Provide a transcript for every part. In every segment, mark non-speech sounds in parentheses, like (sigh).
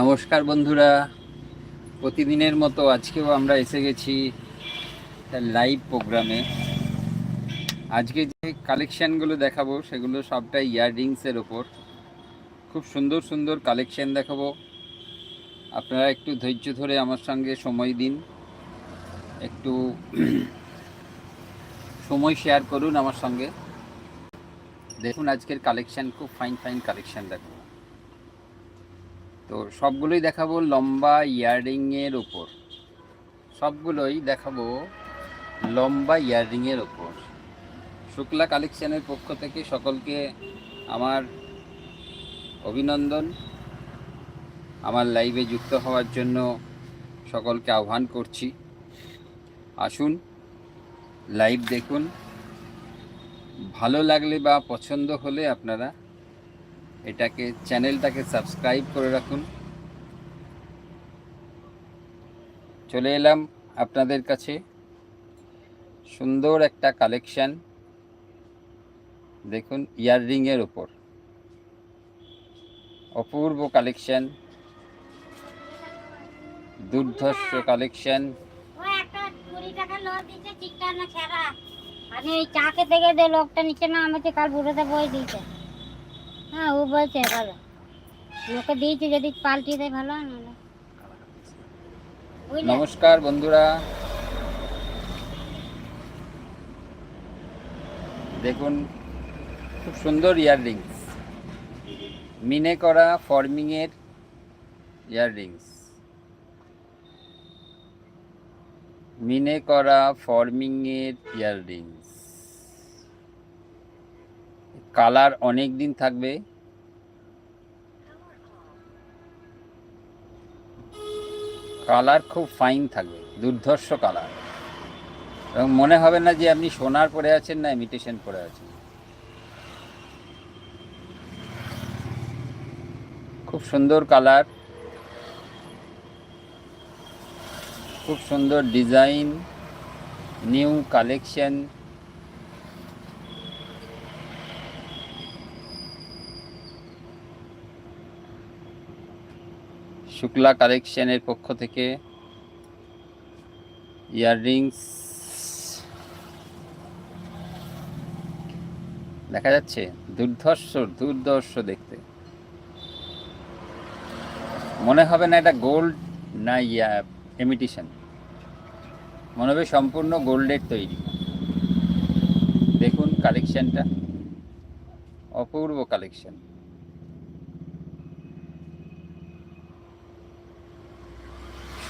নমস্কার বন্ধুরা। প্রতিদিনের মতো আজকেও আমরা এসে গেছি লাইভ প্রোগ্রামে আজকে যে কালেকশানগুলো দেখাবো, সেগুলো সবটাই ইয়াররিংসের ওপর। খুব সুন্দর সুন্দর কালেকশান দেখাবো। আপনারা একটু ধৈর্য ধরে আমার সঙ্গে সময় দিন। একটু (clears throat) সময় শেয়ার করুন আমার সঙ্গে। দেখুন আজকের কালেকশান খুব ফাইন ফাইন কালেকশান দেখাবো তো সবগুলোই দেখাবো লম্বা ইয়াররিংয়ের ওপর সবগুলোই দেখাবো লম্বা ইয়াররিংয়ের ওপর শুক্লা কালেকশনের পক্ষ থেকে সকলকে আমার অভিনন্দন। আমার লাইভে যুক্ত হওয়ার জন্য সকলকে আহ্বান করছি। আসুন, লাইভ দেখুন। ভালো লাগলে বা পছন্দ হলে আপনারা এটাকে চ্যানেলটাকে সাবস্ক্রাইব করে রাখুন। চলে এলাম আপনাদের কাছে। সুন্দর একটা কালেকশান। দেখুন, ইয়াররিংয়ের ওপর। অপূর্ব কালেকশান। দুর্ধর্ষ কালেকশান। আমি ওই চাকে থেকে যে লোকটা নিচে না, আমাকে কাল বুড়োতে বই দিয়েছে। হ্যাঁ ও বলছে ভালো লোকে দিয়েছে, যদি পাল্টি দেয় ভালো নমস্কার বন্ধুরা। দেখুন, খুব সুন্দর ইয়াররিংস। মিনে করা ফর্মিংয়ের ইয়াররিংস। মিনে করা ফর্মিংয়ের ইয়াররিংস। কালার অনেক দিন থাকবে। কালার খুব ফাইন থাকবে, দুর্ধর্ষ কালার। এবং মনে হবে না যে আপনি সোনার পরে আছেন না ইমিটেশন পরে আছেন। খুব সুন্দর কালার। খুব সুন্দর ডিজাইন নিউ কালেকশন শুক্লা কালেকশনের পক্ষ থেকে ইয়াররিংস। দেখা যাচ্ছে, দুর্ধর্ষ দুর্ধর্ষ দেখতে। মনে হবে না এটা গোল্ড, না ইয়া, এমিটিশন। মনে হবে সম্পূর্ণ গোল্ডের তৈরি। দেখুন কালেকশনটা অপূর্ব কালেকশন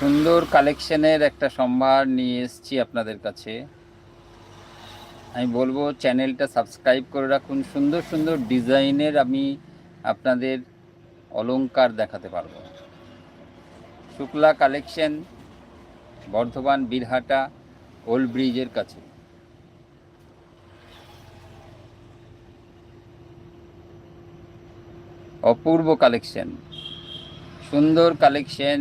সুন্দর কালেকশনের একটা সম্ভার নিয়ে এসেছি আপনাদের কাছে। আমি বলব চ্যানেলটা সাবস্ক্রাইব করে রাখুন। সুন্দর সুন্দর ডিজাইনের আমি আপনাদের অলংকার দেখাতে পারব। শুক্লা কালেকশন বর্ধমান, বীরহাটা ওল্ড ব্রিজের কাছে। অপূর্ব কালেকশন সুন্দর কালেকশন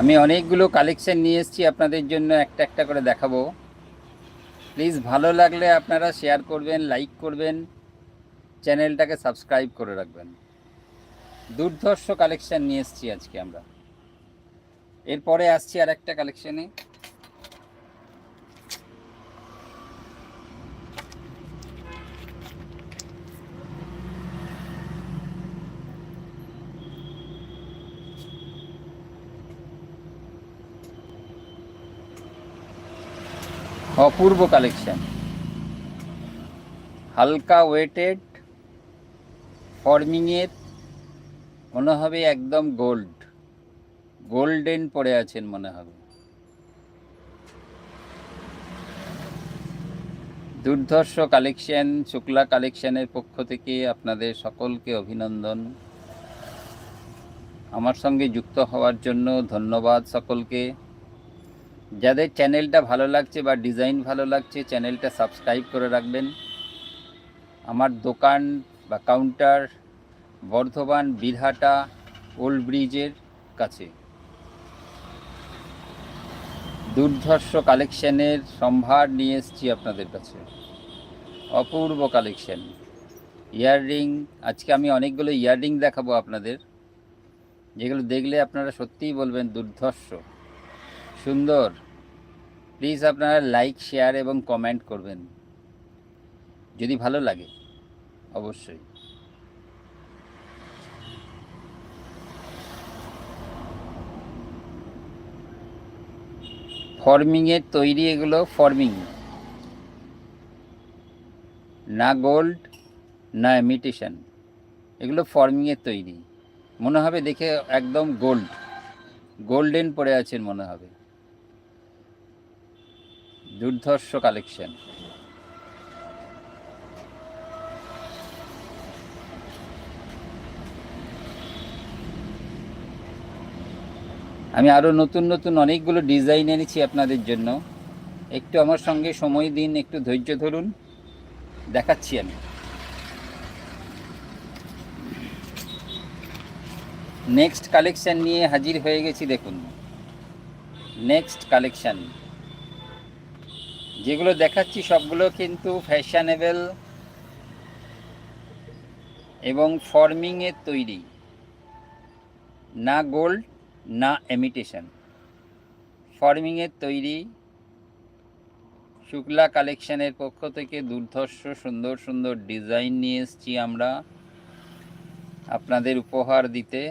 আমি অনেকগুলো কালেকশন নিয়ে এসেছি আপনাদের জন্য, একটা একটা করে দেখাবো। প্লিজ ভালো লাগলে আপনারা শেয়ার করবেন লাইক করবেন চ্যানেলটাকে সাবস্ক্রাইব করে রাখবেন। দুর্ধর্ষ কালেকশন নিয়ে এসেছি আজকে আমরা। এরপরে আসছি আর একটা কালেকশনে অপূর্ব কালেকশন হালকা ওয়েটেড ফর্মিংয়ের মনে হবে একদম গোল্ড গোল্ডেন পরে আছেন মনে হবে। দুর্ধর্ষ কালেকশন শুক্লা কালেকশনের পক্ষ থেকে আপনাদের সকলকে অভিনন্দন। আমার সঙ্গে যুক্ত হওয়ার জন্য ধন্যবাদ সকলকে। যাদের চ্যানেলটা ভালো লাগছে বা ডিজাইন ভালো লাগছে, চ্যানেলটা সাবস্ক্রাইব করে রাখবেন। আমার দোকান বা কাউন্টার বর্ধমান বীরহাটা ওল্ড ব্রিজের কাছে। দুর্ধর্ষ কালেকশনের সম্ভার নিয়ে এসেছি আপনাদের কাছে। অপূর্ব কালেকশন। ইয়াররিং, আজকে আমি অনেকগুলো ইয়াররিং দেখাবো আপনাদের। যেগুলো দেখলে আপনারা সত্যিই বলবেন দুর্ধর্ষ। সুন্দর। প্লিজ আপনারা লাইক শেয়ার এবং কমেন্ট করবেন। যদি ভালো লাগে, অবশ্যই। ফর্মিংয়ের তৈরি এগুলো ফর্মিং না গোল্ড না ইমিটেশন এগুলো ফর্মিংয়ের তৈরি। মনে হবে দেখে একদম গোল্ড গোল্ডেন পড়ে আছেন মনে হবে। দুর্ধর্ষ কালেকশন। আমি আরও নতুন নতুন অনেকগুলো ডিজাইন এনেছি আপনাদের জন্য। একটু আমার সঙ্গে সময় দিন, একটু ধৈর্য ধরুন। দেখাচ্ছি আমি। নেক্সট কালেকশন নিয়ে হাজির হয়ে গেছি, দেখুন। নেক্সট কালেকশন যেগুলো দেখাচ্ছি সবগুলো কিন্তু ফ্যাশনেবল এবং ফর্মিংয়ের তৈরি। না গোল্ড না এমিটেশন ফর্মিংয়ের তৈরি শুক্লা কালেকশনের পক্ষ থেকে দুর্ধর্ষ, সুন্দর সুন্দর ডিজাইন নিয়ে এসেছি আমরা। আপনাদের উপহার দিতে।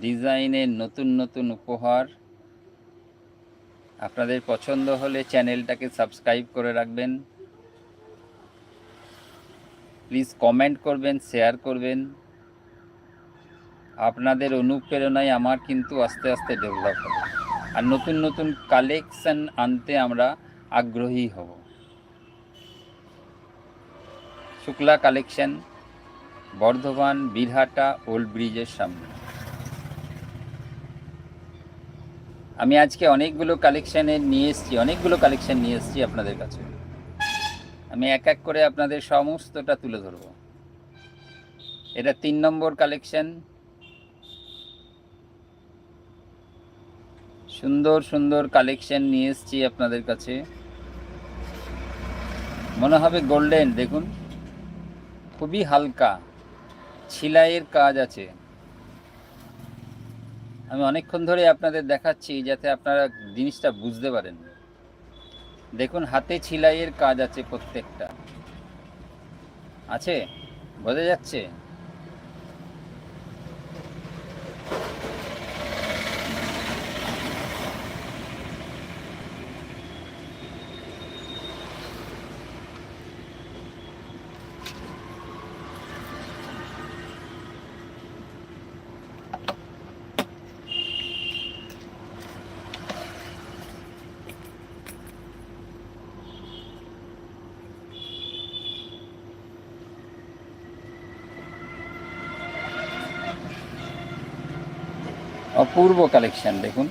ডিজাইনের নতুন নতুন উপহার। আপনাদের পছন্দ হলে চ্যানেলটাকে সাবস্ক্রাইব করে রাখবেন। প্লিজ কমেন্ট করবেন শেয়ার করবেন। আপনাদের অনুপ্রেরণায় আমার কিন্তু আস্তে আস্তে ডেভেলপ হবে। আর নতুন নতুন কালেকশন আনতে আমরা আগ্রহী হব। শুক্লা কালেকশন বর্ধমান, বীরহাটা ওল্ড ব্রিজের সামনে। আমি আজকে অনেকগুলো কালেকশানে নিয়ে এসেছি, অনেকগুলো কালেকশান নিয়ে এসেছি আপনাদের কাছে। আমি এক এক করে আপনাদের সমস্তটা তুলে ধরবো। এটা তিন নম্বর কালেকশান সুন্দর সুন্দর কালেকশান নিয়ে এসেছি আপনাদের কাছে। মনে হবে গোল্ডেন দেখুন। খুবই হালকা, ছিলাইয়ের কাজ আছে। আমি অনেকক্ষণ ধরে আপনাদের দেখাচ্ছি যাতে আপনারা জিনিসটা বুঝতে পারেন। দেখুন, হাতে ছিলাইয়ের কাজ আছে প্রত্যেকটা। আছে? বোঝা যাচ্ছে? অপূর্ব কালেকশন দেখুন।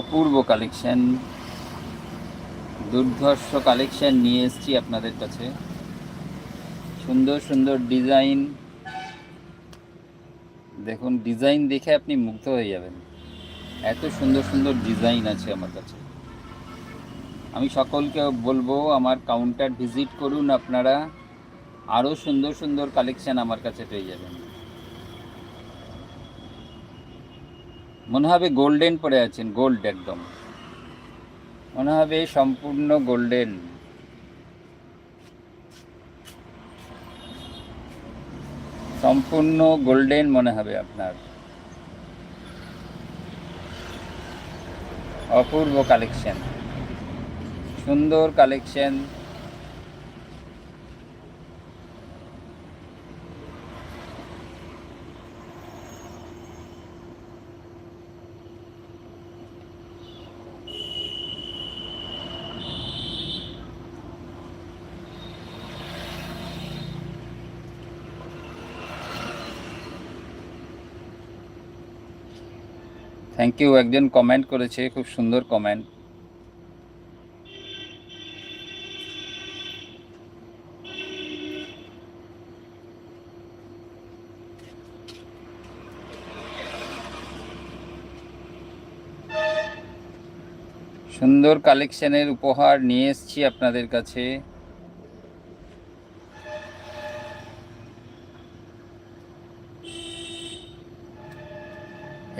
অপূর্ব কালেকশন দুর্ধর্ষ কালেকশন নিয়ে এসেছি আপনাদের কাছে। সুন্দর সুন্দর ডিজাইন দেখুন ডিজাইন দেখে আপনি মুগ্ধ হয়ে যাবেন। এত সুন্দর সুন্দর ডিজাইন আছে আমার কাছে। আমি সকলকে বলব, আমার কাউন্টার ভিজিট করুন আপনারা। আরও সুন্দর সুন্দর কালেকশন আমার কাছে পেয়ে যাবেন। মনে হবে গোল্ডেন পরে আছেন গোল্ড একদম। মনে হবে সম্পূর্ণ গোল্ডেন সম্পূর্ণ গোল্ডেন মনে হবে আপনার। অপূর্ব কালেকশন সুন্দর কালেকশন থ্যাংক ইউ একজন কমেন্ট করেছে, খুব সুন্দর কমেন্ট সুন্দর কালেকশনের উপহার নিয়ে এসছি আপনাদের কাছে।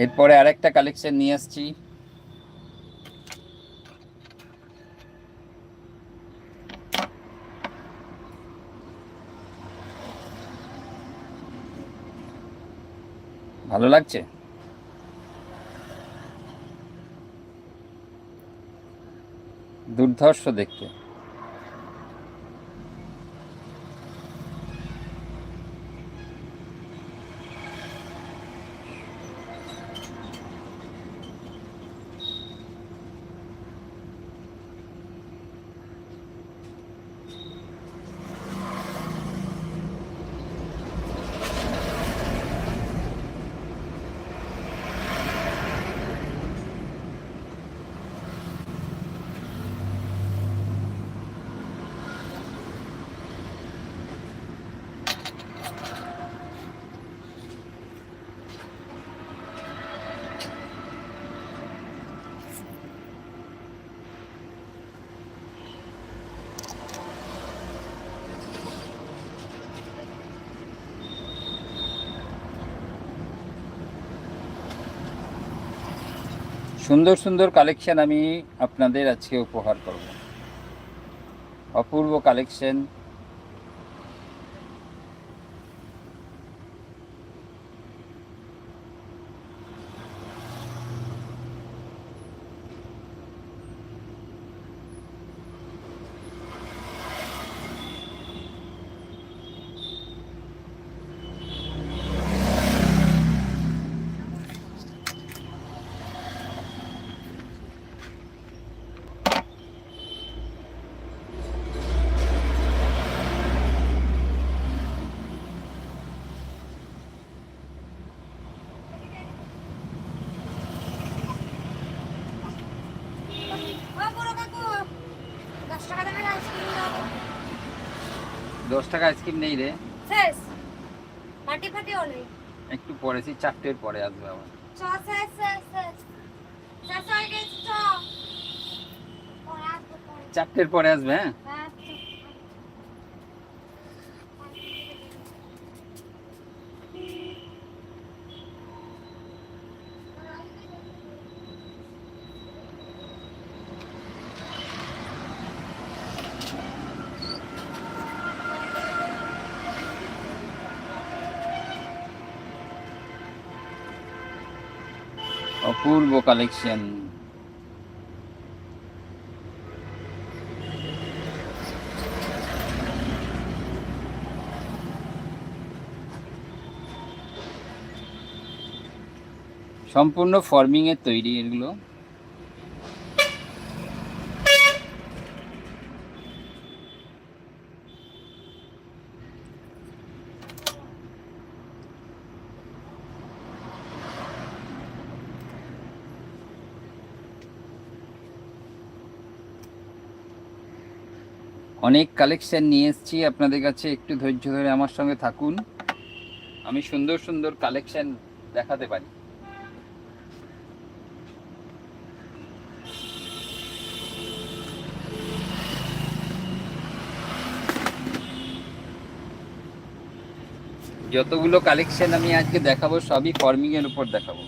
এরপরে আরেকটা কালেকশন নিয়ে আসছি। ভালো লাগছে? দুর্ধর্ষ দেখতে। সুন্দর সুন্দর কালেকশন আমি আপনাদের আজকে উপহার করব। অপূর্ব কালেকশন টাকা আইসক্রিম নেই রে। শেষ। মাটি ফাটিও নেই। একটু পরে সেই চারটের পরে আসবে আবার। চ শেষ শেষ শেষ। শেষ হয়ে গেছে চ। চারটের পরে আসবে হ্যাঁ? অপূর্ব কালেকশন সম্পূর্ণ ফর্মিং এর তৈরি এগুলো। অনেক কালেকশান নিয়ে এসেছি। আপনাদের কাছে একটু ধৈর্য ধরে আমার সঙ্গে থাকুন। আমি সুন্দর সুন্দর কালেকশান দেখাতে পারি। যতগুলো কালেকশন আমি আজকে দেখাবো, সবই ফর্মিং এর উপর দেখাবো।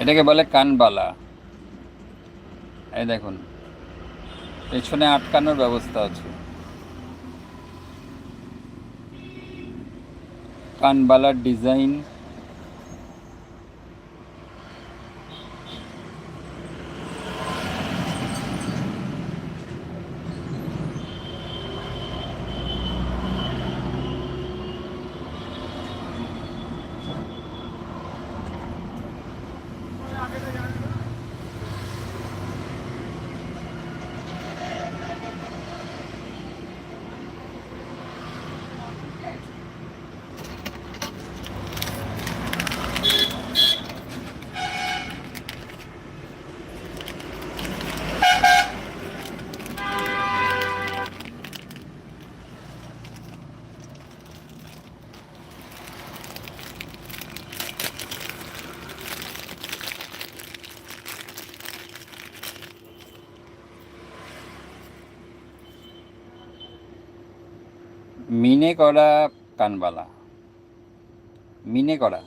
এটাকে বলে কানবালা। এই দেখুন পেছনে আটকানোর ব্যবস্থা আছে। কানবালার ডিজাইন মিনে করা কানবালা। মিনে করা।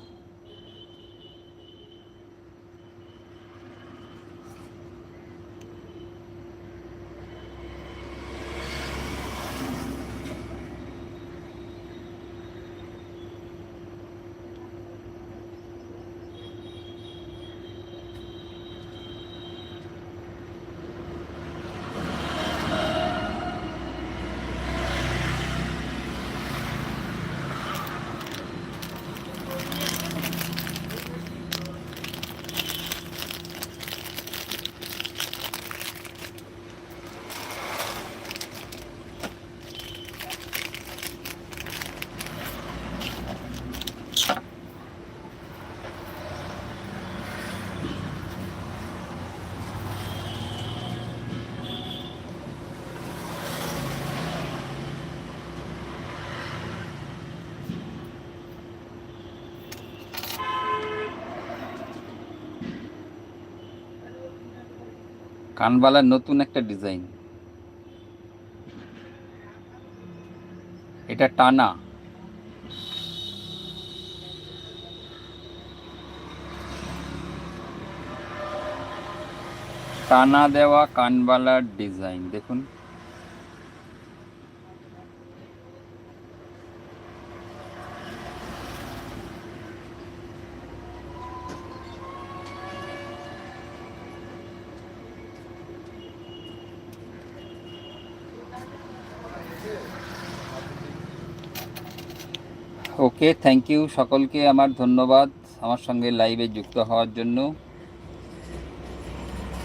কানবালার নতুন একটা ডিজাইন। এটা টানা। টানা দেওয়া কানবালার ডিজাইন দেখুন। ওকে থ্যাংক ইউ সকলকে আমার ধন্যবাদ আমার সঙ্গে লাইভে যুক্ত হওয়ার জন্য।